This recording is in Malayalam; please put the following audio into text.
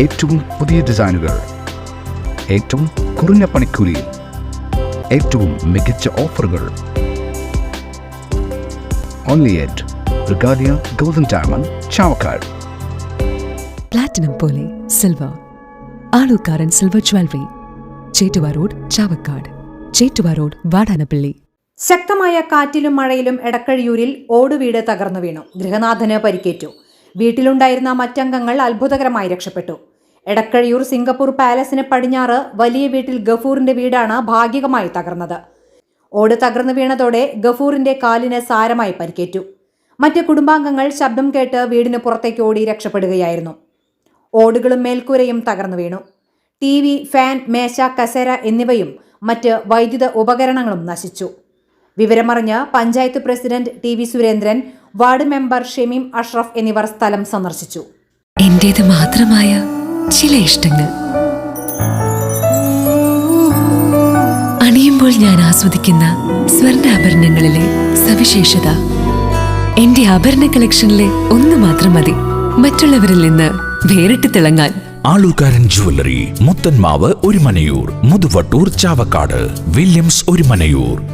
ഏറ്റവും പുതിയ ഡിസൈനുകൾ ഏറ്റവും കുറഞ്ഞ പണിക്കൂലിയിൽ ഏറ്റവും മികച്ച ഓഫറുകൾ. Only at Regalia golden diamond Chavakkad platinum പോലെ silver Aalukkaran silver jewellery Chettuva road Chavakkad Chettuva road Vadanappally. ശക്തമായ കാറ്റിലും മഴയിലും എടക്കഴിയൂരിൽ ഓടുവീട് തകർന്നു വീണു. ഗൃഹനാഥന് പരിക്കേറ്റു. വീട്ടിലുണ്ടായിരുന്ന മറ്റംഗങ്ങൾ അത്ഭുതകരമായി രക്ഷപ്പെട്ടു. എടക്കഴിയൂർ സിംഗപ്പൂർ പാലസിന് പടിഞ്ഞാറ് വലിയ വീട്ടിൽ ഗഫൂറിന്റെ വീടാണ് ഭാഗികമായി തകർന്നത്. ഓട് തകർന്നു വീണതോടെ ഗഫൂറിന്റെ കാലിന് സാരമായി പരിക്കേറ്റു. മറ്റ് കുടുംബാംഗങ്ങൾ ശബ്ദം കേട്ട് വീടിന് പുറത്തേക്ക് ഓടി രക്ഷപ്പെടുകയായിരുന്നു. ഓടുകളും മേൽക്കൂരയും തകർന്നു വീണു. ടി ഫാൻ മേശ കസേര എന്നിവയും മറ്റ് വൈദ്യുത ഉപകരണങ്ങളും നശിച്ചു. വിവരമറിഞ്ഞ് panchayat president T V Surendran ward member Shameem Ashraf എന്നിവർ സ്ഥലം സന്ദർശിച്ചു. എന്റേത് മാത്രമായ ചില ഇഷ്ടങ്ങൾ. അണിയുമ്പോൾ ഞാൻ ആസ്വദിക്കുന്ന സ്വർണാഭരണങ്ങളിലെ സവിശേഷത. എന്റെ ആഭരണ കളക്ഷനിലെ ഒന്ന് മാത്രം മതി. മറ്റുള്ളവരിൽ നിന്ന് വേറിട്ട് തിളങ്ങാൻ. Aalukkaran jewellery Muthanmavu Orumanayur Muthuvattoor Chavakkad Williams Orumanayur